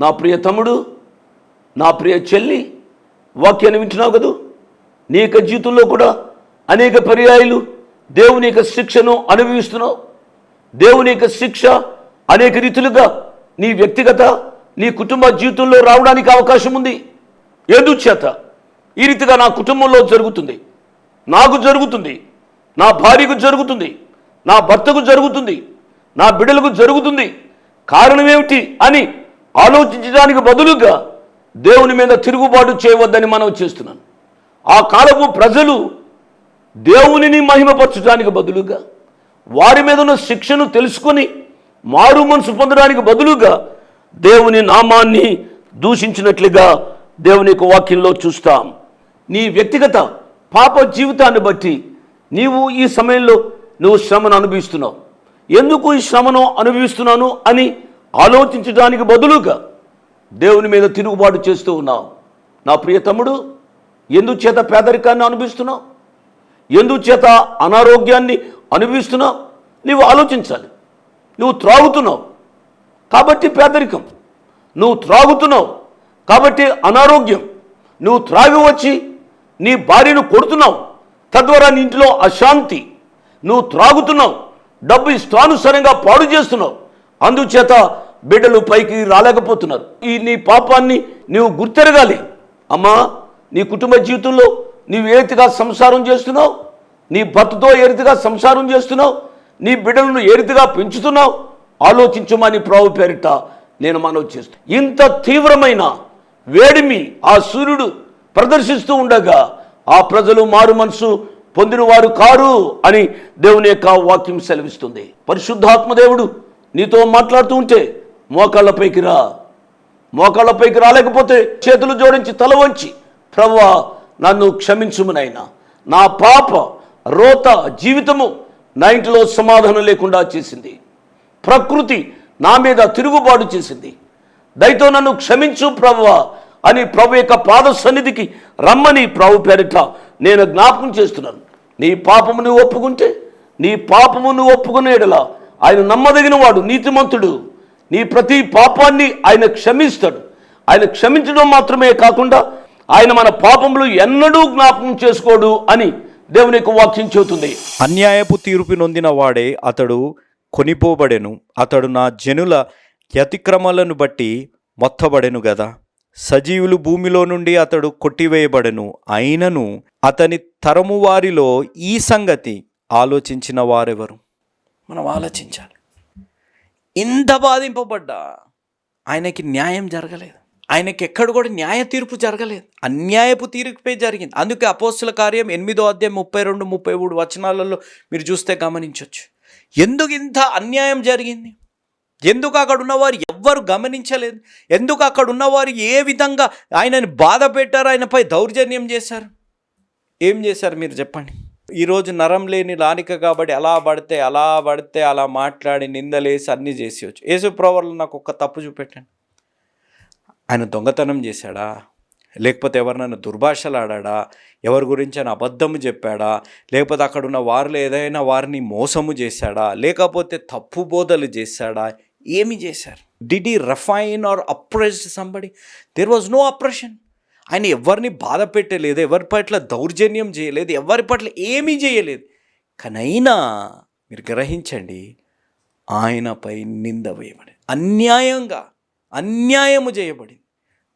నా ప్రియ తమ్ముడు నా ప్రియ చెల్లి వాక్యాన్ని వింటున్నావు కదూ? నీ యొక్క జీవితంలో కూడా అనేక పర్యాయాలు దేవుని యొక్క శిక్షను అనుభవిస్తున్నావు. దేవుని యొక్క శిక్ష అనేక రీతులుగా నీ వ్యక్తిగత నీ కుటుంబ జీవితంలో రావడానికి అవకాశం ఉంది. ఎందుచేత ఈ రీతిగా నా కుటుంబంలో జరుగుతుంది. నాకు జరుగుతుంది. నా భార్యకు జరుగుతుంది. నా భర్తకు జరుగుతుంది. నా బిడ్డలకు జరుగుతుంది. కారణం ఏమిటి అని ఆలోచించడానికి బదులుగా దేవుని మీద తిరుగుబాటు చేయవద్దని మనం చేస్తున్నాను. ఆ కాలపు ప్రజలు దేవునిని మహిమపరచడానికి బదులుగా వారి మీద ఉన్న శిక్షను తెలుసుకొని మారు మనసు పొందడానికి బదులుగా దేవుని నామాన్ని దూషించినట్లుగా దేవుని యొక్క వాక్యంలో చూస్తాం. నీ వ్యక్తిగత పాప జీవితాన్ని బట్టి నీవు ఈ సమయంలో నువ్వు శ్రమను అనుభవిస్తున్నావు. ఎందుకు ఈ శ్రమను అనుభవిస్తున్నాను అని ఆలోచించడానికి బదులుగా దేవుని మీద తిరుగుబాటు చేస్తూ ఉన్నావు. నా ప్రియ తమ్ముడు ఎందుచేత పేదరికాన్ని అనుభవిస్తున్నావు? ఎందుచేత అనారోగ్యాన్ని అనుభవిస్తున్నావు? నీవు ఆలోచించాలి. నువ్వు త్రాగుతున్నావు. కాబట్టి పేదరికం. నువ్వు త్రాగుతున్నావు. కాబట్టి అనారోగ్యం. నువ్వు త్రాగి వచ్చి నీ భార్యను కొడుతున్నావు. తద్వారా నీ ఇంట్లో అశాంతి. నువ్వు త్రాగుతున్నావు. డబ్బు ఇష్టానుసారంగా పాడు చేస్తున్నావు. అందుచేత బిడ్డలు పైకి రాలేకపోతున్నారు. ఈ నీ పాపాన్ని నీవు గుర్తెరగాలి. అమ్మా నీ కుటుంబ జీవితంలో నీవు ఏ రీతిగా సంసారం చేస్తున్నావు? నీ భర్తతో ఏ రీతిగా సంసారం చేస్తున్నావు? నీ బిడ్డలను ఏ రీతిగా పెంచుతున్నావు? ఆలోచించమని ప్రావు పేరిట నేను మనవి చేస్తాను ఇంత తీవ్రమైన వేడిమి ఆ సూర్యుడు ప్రదర్శిస్తూ ఉండగా ఆ ప్రజలు మారు మనసు పొందిన వారు కారు అని దేవుని యొక్క వాక్యం సెలవిస్తుంది. పరిశుద్ధాత్మ దేవుడు నీతో మాట్లాడుతూ ఉంటే మోకాళ్ళపైకి రా. మోకాళ్ళపైకి రాలేకపోతే చేతులు జోడించి తల వంచి ప్రవ్వా నన్ను క్షమించుమునైనా నా పాప రోత జీవితము నా ఇంటిలో సమాధానం లేకుండా చేసింది. ప్రకృతి నా మీద తిరుగుబాటు చేసింది. దయతో నన్ను క్షమించు ప్రవ్వా అని ప్రభు యొక్క పాద సన్నిధికి రమ్మని ప్రభు పేరిట నేను జ్ఞాపకం చేస్తున్నాను. నీ పాపము నువ్వు ఒప్పుకుంటే నీ పాపము నువ్వు ఒప్పుకునేడలా ఆయన నమ్మదగిన వాడు నీతిమంతుడు. నీ ప్రతి పాపాన్ని ఆయన క్షమిస్తాడు. ఆయన క్షమించడం మాత్రమే కాకుండా ఆయన మన పాపములు ఎన్నడూ జ్ఞాపకం చేసుకోడు అని దేవుని యొక్క వాక్యం చెబుతుంది. అన్యాయపు తీర్పు నొందిన వాడే అతడు కొనిపోబడెను. అతడు నా జనుల యతిక్రమలను బట్టి మొత్తబడెను గదా. సజీవులు భూమిలో నుండి అతడు కొట్టివేయబడెను. అయినను అతని తరము వారిలో ఈ సంగతి ఆలోచించిన వారెవరు? మనం ఆలోచించాలి. ఇంత బాధింపబడ్డా ఆయనకి న్యాయం జరగలేదు. ఆయనకి ఎక్కడ కూడా న్యాయ తీర్పు జరగలేదు. అన్యాయపు తీర్పే జరిగింది. అందుకే అపోస్తుల కార్యం ఎనిమిదో అధ్యాయం ముప్పై రెండు ముప్పై మూడు వచనాలలో మీరు చూస్తే గమనించవచ్చు ఎందుకు ఇంత అన్యాయం జరిగింది? ఎందుకు అక్కడ ఉన్నవారు ఎవ్వరు గమనించలేదు? ఎందుకు అక్కడ ఉన్నవారు ఏ విధంగా ఆయనని బాధ పెట్టారు? ఆయనపై దౌర్జన్యం చేశారు? ఏం చేశారు మీరు చెప్పండి? ఈరోజు నరం లేని లానిక కాబట్టి అలా పడితే అలా పడితే అలా మాట్లాడి నిందలేసి అన్నీ చేసేయచ్చు యేసుప్రవర్లు నాకు ఒక్క తప్పు చూపెట్టండి. ఆయన దొంగతనం చేశాడా? లేకపోతే ఎవరినైనా దుర్భాషలాడా ఎవరి గురించి ఆయన అబద్ధము చెప్పాడా? లేకపోతే అక్కడ ఉన్న వారిలో ఏదైనా వారిని మోసము చేశాడా? లేకపోతే తప్పు బోధలు చేశాడా? ఏమి చేశారు? Did he refine or oppressed somebody there was no oppression ఆయన ఎవరిని బాధ పెట్టలేదు ఎవరి పట్ల దౌర్జన్యం చేయలేదు ఎవరి పట్ల ఏమీ చేయలేదు. కానీ అయినా మీరు గ్రహించండి ఆయనపై నింద వేయబడి అన్యాయంగా అన్యాయము చేయబడింది.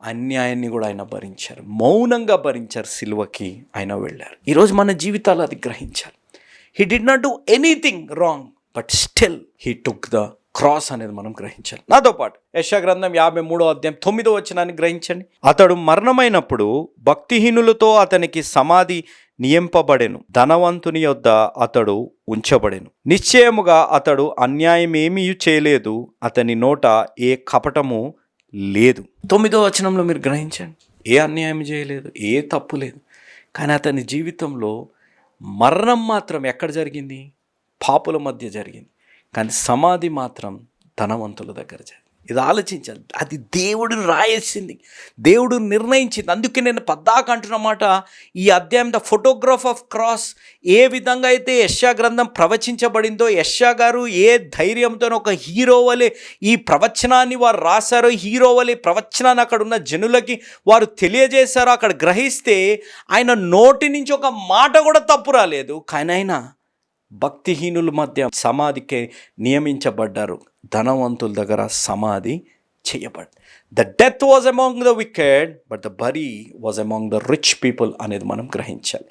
అన్యాయాన్ని కూడా ఆయన భరించారు. మౌనంగా భరించారు. సిలువకి ఆయన వెళ్ళారు. ఈరోజు మన జీవితాలు అది గ్రహించాలి. He did not do anything wrong but still he took the cross అనేది మనం గ్రహించాలి. నాతో పాటు యశా గ్రంథం యాభై మూడో అధ్యాయం తొమ్మిదో వచ్చినాన్ని గ్రహించండి. అతడు మరణమైనప్పుడు భక్తిహీనులతో అతనికి సమాధి నియంపబడెను. ధనవంతుని యొద్ద అతడు ఉంచబడెను. నిశ్చయముగా అతడు అన్యాయమేమీ చేయలేదు. అతని నోట ఏ కపటము లేదు. తొమ్మిదో వచనంలో మీరు గ్రహించండి. ఏ అన్యాయం చేయలేదు ఏ తప్పు లేదు. కానీ అతని జీవితంలో మరణం మాత్రం ఎక్కడ జరిగింది? పాపుల మధ్య జరిగింది. కానీ సమాధి మాత్రం ధనవంతుల దగ్గర ఇది ఆలోచించాలి. అది దేవుడు రాయేసింది. దేవుడు నిర్ణయించింది. అందుకే నేను పద్దాక అంటున్నమాట ఈ అధ్యాయం ద ఫోటోగ్రాఫ్ ఆఫ్ క్రాస్ ఏ విధంగా అయితే యశ్యా గ్రంథం ప్రవచించబడిందో యశ్యా గారు ఏ ధైర్యంతో ఒక హీరో వలె ఈ ప్రవచనాన్ని వారు రాశారో హీరో వలె ప్రవచనాన్ని అక్కడ ఉన్న జనులకి వారు తెలియజేశారో అక్కడ గ్రహిస్తే ఆయన నోటి నుంచి ఒక మాట కూడా తప్పు రాలేదు. కానీ ఆయన భక్తిహీనుల మధ్య సమాధికి నియమించబడ్డారు. ధనవంతుల దగ్గర సమాధి చేయబడి the death was among the wicked but the bury was among the rich people అనేది మనం గ్రహించాలి.